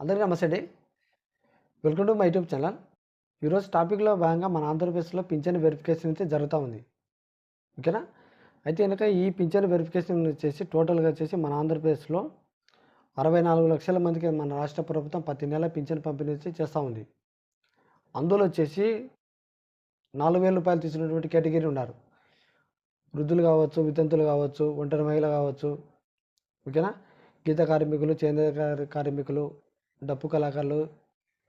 అందరికీ నమస్తే అండి. Welcome to my YouTube channel. ఈరోజు టాపిక్లో భాగంగా మన ఆంధ్రప్రదేశ్లో పింఛన్ వెరిఫికేషన్ అయితే జరుగుతూ ఉంది. ఓకేనా? అయితే కనుక ఈ పింఛన్ వెరిఫికేషన్ వచ్చేసి టోటల్గా వచ్చేసి మన ఆంధ్రప్రదేశ్లో అరవై నాలుగు లక్షల మందికి మన రాష్ట్ర ప్రభుత్వం ప్రతి నెల పింఛన్ పంపిణీ చేస్తూ ఉంది. అందులో వచ్చేసి నాలుగు వేల రూపాయలు తీసుకున్నటువంటి కేటగిరీ ఉన్నారు. వృద్ధులు కావచ్చు వితంతులు కావచ్చు ఒంటరి మహిళ కావచ్చు. ఓకేనా? గీత కార్మికులు చేనేత కార్మికులు డప్పు కళాకారులు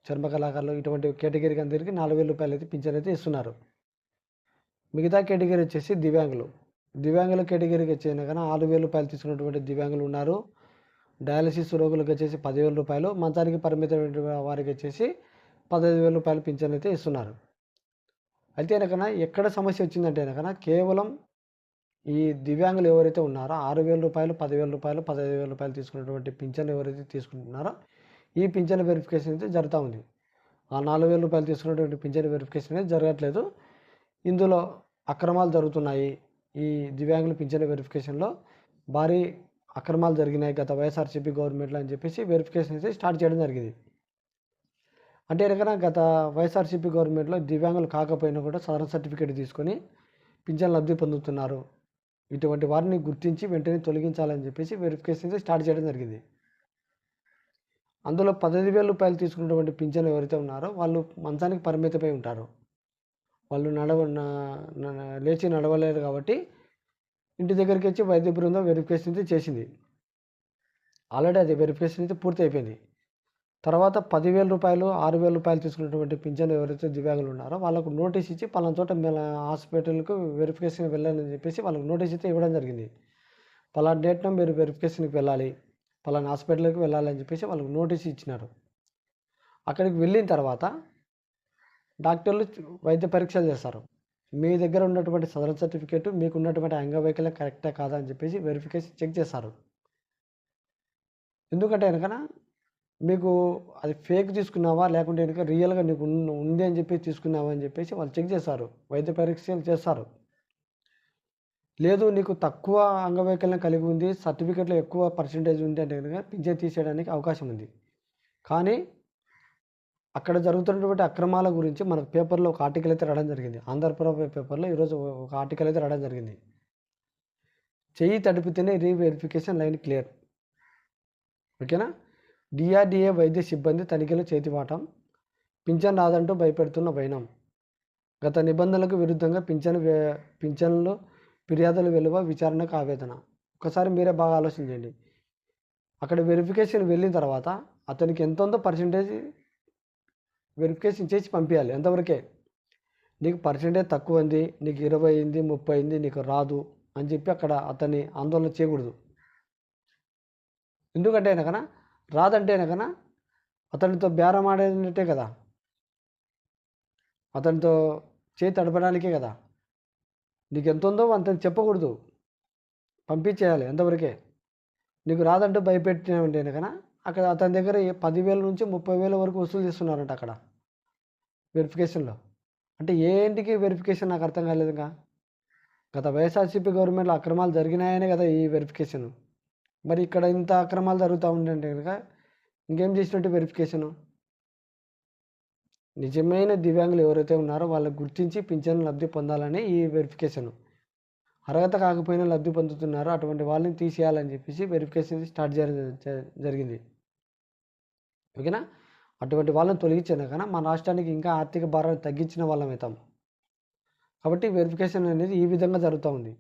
చర్మ కళాకారులు ఇటువంటి కేటగిరీకి అందరికీ నాలుగు వేల రూపాయలు అయితే పింఛన్ అయితే ఇస్తున్నారు. మిగతా కేటగిరీ వచ్చేసి దివ్యాంగులు. దివ్యాంగుల కేటగిరీకి వచ్చేసిన కానీ ఆరు వేల రూపాయలు తీసుకున్నటువంటి దివ్యాంగులు ఉన్నారు. డయాలసిస్ రోగులకు వచ్చేసి పదివేల రూపాయలు మంచానికి పరిమితమైన వారికి వచ్చేసి పదహైదు వేల రూపాయలు పింఛన్ అయితే ఇస్తున్నారు. అయితే కనుక ఎక్కడ సమస్య వచ్చిందంటే కనుక కేవలం ఈ దివ్యాంగులు ఎవరైతే ఉన్నారో ఆరు వేల రూపాయలు పదివేల రూపాయలు పదహైదు వేల రూపాయలు తీసుకున్నటువంటి పింఛన్ ఎవరైతే తీసుకుంటున్నారో ఈ పింఛన్ వెరిఫికేషన్ అయితే జరుగుతూ ఉంది. ఆ నాలుగు వేల రూపాయలు తీసుకున్నటువంటి పింఛన్ వెరిఫికేషన్ అనేది జరగట్లేదు. ఇందులో అక్రమాలు జరుగుతున్నాయి. ఈ దివ్యాంగుల పింఛన్ వెరిఫికేషన్లో భారీ అక్రమాలు జరిగినాయి. గత వైఎస్ఆర్సీపీ గవర్నమెంట్లో అని చెప్పేసి వెరిఫికేషన్ అయితే స్టార్ట్ చేయడం జరిగింది. అంటే కనుక గత వైఎస్ఆర్సీపీ గవర్నమెంట్లో దివ్యాంగులు కాకపోయినా కూడా సాధారణ సర్టిఫికేట్ తీసుకొని పింఛన్ లబ్ధి పొందుతున్నారు. ఇటువంటి వారిని గుర్తించి వెంటనే తొలగించాలని చెప్పేసి వెరిఫికేషన్ అయితే స్టార్ట్ చేయడం జరిగింది. అందులో పదహైదు వేల రూపాయలు తీసుకున్నటువంటి పింఛన్ ఎవరైతే ఉన్నారో వాళ్ళు మంచానికి పరిమితమై ఉంటారు. వాళ్ళు నడవ లేచి నడవలేరు కాబట్టి ఇంటి దగ్గరికి వచ్చి వైద్య బృందం వెరిఫికేషన్ అయితే చేసింది. ఆల్రెడీ అది వెరిఫికేషన్ అయితే పూర్తి అయిపోయింది. తర్వాత పదివేల రూపాయలు ఆరు వేల రూపాయలు తీసుకున్నటువంటి పింఛన్ ఎవరైతే దివ్యాంగులు ఉన్నారో వాళ్ళకు నోటీస్ ఇచ్చి పలానా చోట హాస్పిటల్కు వెరిఫికేషన్ వెళ్ళాలని చెప్పేసి వాళ్ళకి నోటీస్ అయితే ఇవ్వడం జరిగింది. పలానా డేట్న మీరు వెరిఫికేషన్కి వెళ్ళాలి. పలానా హాస్పిటల్కి వెళ్ళాలని చెప్పేసి వాళ్ళకి నోటీస్ ఇచ్చినారు. అక్కడికి వెళ్ళిన తర్వాత డాక్టర్లు వైద్య పరీక్షలు చేస్తారు. మీ దగ్గర ఉన్నటువంటి సదరన్ సర్టిఫికేట్ మీకు ఉన్నటువంటి అంగవైకల్యం కరెక్టా కాదా అని చెప్పేసి వెరిఫికేషన్ చెక్ చేస్తారు. ఎందుకంటే వెనకన మీకు అది ఫేక్ తీసుకున్నావా లేకుంటే కనుక రియల్గా నీకు ఉంది అని చెప్పి తీసుకున్నావా అని చెప్పేసి వాళ్ళు చెక్ చేస్తారు. వైద్య పరీక్షలు చేస్తారు. లేదు నీకు తక్కువ అంగవైకల్యం కలిగి ఉంది సర్టిఫికెట్లో ఎక్కువ పర్సంటేజ్ ఉంది అంటే కనుక పింఛన్ తీసేయడానికి అవకాశం ఉంది. కానీ అక్కడ జరుగుతున్నటువంటి అక్రమాల గురించి మనకు పేపర్లో ఒక ఆర్టికల్ అయితే రావడం జరిగింది. ఆంధ్రప్రభ పేపర్లో ఈరోజు ఒక ఆర్టికల్ అయితే రావడం జరిగింది. చెయ్యి తడిపితేనే రీవెరిఫికేషన్ లైన్ క్లియర్. ఓకేనా? డిఆర్డిఏ వైద్య సిబ్బంది తనిఖీలు చేతివాటం పింఛన్ రాదంటూ భయపెడుతున్న వైనం. గత నిబంధనలకు విరుద్ధంగా పింఛన్ పింఛన్లు ఫిర్యాదుల విలువ విచారణకు ఆవేదన. ఒకసారి మీరే బాగా ఆలోచించండి. అక్కడ వెరిఫికేషన్ వెళ్ళిన తర్వాత అతనికి ఎంత ఉందో పర్సంటేజ్ వెరిఫికేషన్ చేసి పంపించాలి ఎంతవరకే? నీకు పర్సంటేజ్ తక్కువ ఉంది నీకు ఇరవై అయింది ముప్పై అయింది నీకు రాదు అని చెప్పి అక్కడ అతన్ని ఆందోళన చేయకూడదు. ఎందుకంటే కనుక రాదంటే కనుక అతనితో బేరం ఆడేటట్టే కదా. అతనితో చేయి తడపడానికే కదా. నీకు ఎంత ఉందో అంత చెప్పకూడదు. పంపించేయాలి ఎంతవరకే నీకు రాదంటూ భయపెట్టినామంటే కనుక అక్కడ అతని దగ్గర పదివేల నుంచి ముప్పై వేల వరకు వసూలు చేస్తున్నారంట అక్కడ. వెరిఫికేషన్లో. అంటే ఏంటికి వెరిఫికేషన్ నాకు అర్థం కాలేదు ఇంకా. గత వైఎస్ఆర్సీపీ గవర్నమెంట్లో అక్రమాలు జరిగినాయనే కదా ఈ వెరిఫికేషన్. మరి ఇక్కడ ఇంత అక్రమాలు జరుగుతూ ఉందంటే కనుక ఇంకేం చేసినట్టు వెరిఫికేషను? నిజమైన దివ్యాంగులు ఎవరైతే ఉన్నారో వాళ్ళని గుర్తించి పింఛన్ లబ్ధి పొందాలని ఈ వెరిఫికేషన్ అర్హత కాకపోయినా లబ్ధి పొందుతున్నారో అటువంటి వాళ్ళని తీసేయాలని చెప్పేసి వెరిఫికేషన్ స్టార్ట్ చేయడం జరిగింది. ఓకేనా? అటువంటి వాళ్ళని తొలగించాను కానీ మన రాష్ట్రానికి ఇంకా ఆర్థిక భారాన్ని తగ్గించిన వాళ్ళం అవుతాం. కాబట్టి వెరిఫికేషన్ అనేది ఈ విధంగా జరుగుతూ ఉంది.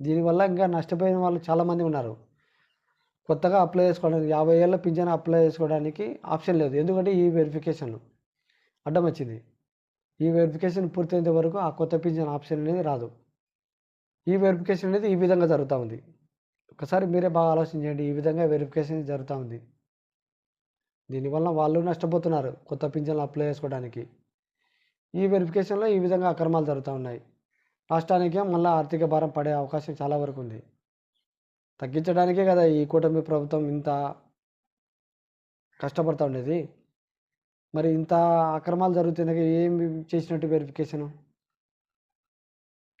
దీనివల్ల ఇంకా నష్టపోయిన వాళ్ళు చాలామంది ఉన్నారు. కొత్తగా అప్లై చేసుకోవడానికి యాభై ఏళ్ళ పింఛన్ అప్లై చేసుకోవడానికి ఆప్షన్ లేదు. ఎందుకంటే ఈ వెరిఫికేషన్ అడ్డం వచ్చింది ఈ వెరిఫికేషన్ పూర్తయ్యే వరకు ఆ కొత్త పింఛన్ ఆప్షన్ అనేది రాదు. ఈ వెరిఫికేషన్ అనేది ఈ విధంగా జరుగుతూ ఉంది. ఒకసారి మీరే బాగా ఆలోచించండి ఈ విధంగా వెరిఫికేషన్ జరుగుతూ ఉంది. దీనివల్ల వాళ్ళు నష్టపోతున్నారు. కొత్త పింఛన్లు అప్లై చేసుకోవడానికి. ఈ వెరిఫికేషన్లో ఈ విధంగా అక్రమాలు జరుగుతూ ఉన్నాయి. రాష్ట్రానికి మళ్ళీ ఆర్థిక భారం పడే అవకాశం చాలా వరకు ఉంది. తగ్గించడానికే కదా ఈ కూటమి ప్రభుత్వం ఇంత కష్టపడుతూ ఉండేది? మరి ఇంత అక్రమాలు జరుగుతున్నాయి ఏం చేసినట్టు వెరిఫికేషన్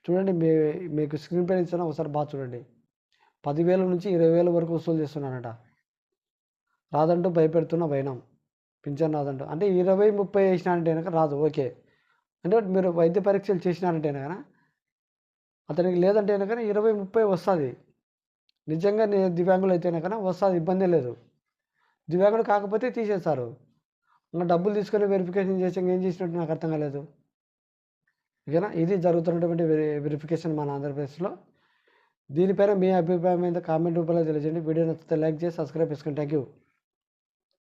చూడండి మీ మీకు స్క్రీన్ పైన ఇచ్చిన ఒకసారి బాగా చూడండి. పదివేల నుంచి ఇరవై వేల వరకు వసూలు చేస్తున్నారట. రాదంటూ భయపెడుతున్న వైనం. పింఛన్ రాదంటూ. అంటే ఇరవై ముప్పై వేసినారంటే కనుక రాదు ఓకే. అంటే మీరు వైద్య పరీక్షలు చేసినారంటే కనుక అతనికి లేదంటే కనుక ఇరవై ముప్పై వస్తుంది. నిజంగా దివ్యాంగులు అయితే కనుక వస్తుంది ఇబ్బంది లేదు. దివ్యాంగుడు కాకపోతే తీసేస్తారు. డబ్బులు తీసుకొని వెరిఫికేషన్ చేసాక ఏం చేసినట్టు నాకు అర్థం కాలేదు. ఓకేనా? ఇది జరుగుతున్నటువంటి వెరిఫికేషన్ మన ఆంధ్రప్రదేశ్లో. దీనిపైన మీ అభిప్రాయం మీద కామెంట్ రూపంలో తెలియజేయండి. వీడియో నచ్చితే లైక్ చేసి సబ్స్క్రైబ్ చేసుకోండి థ్యాంక్ యూ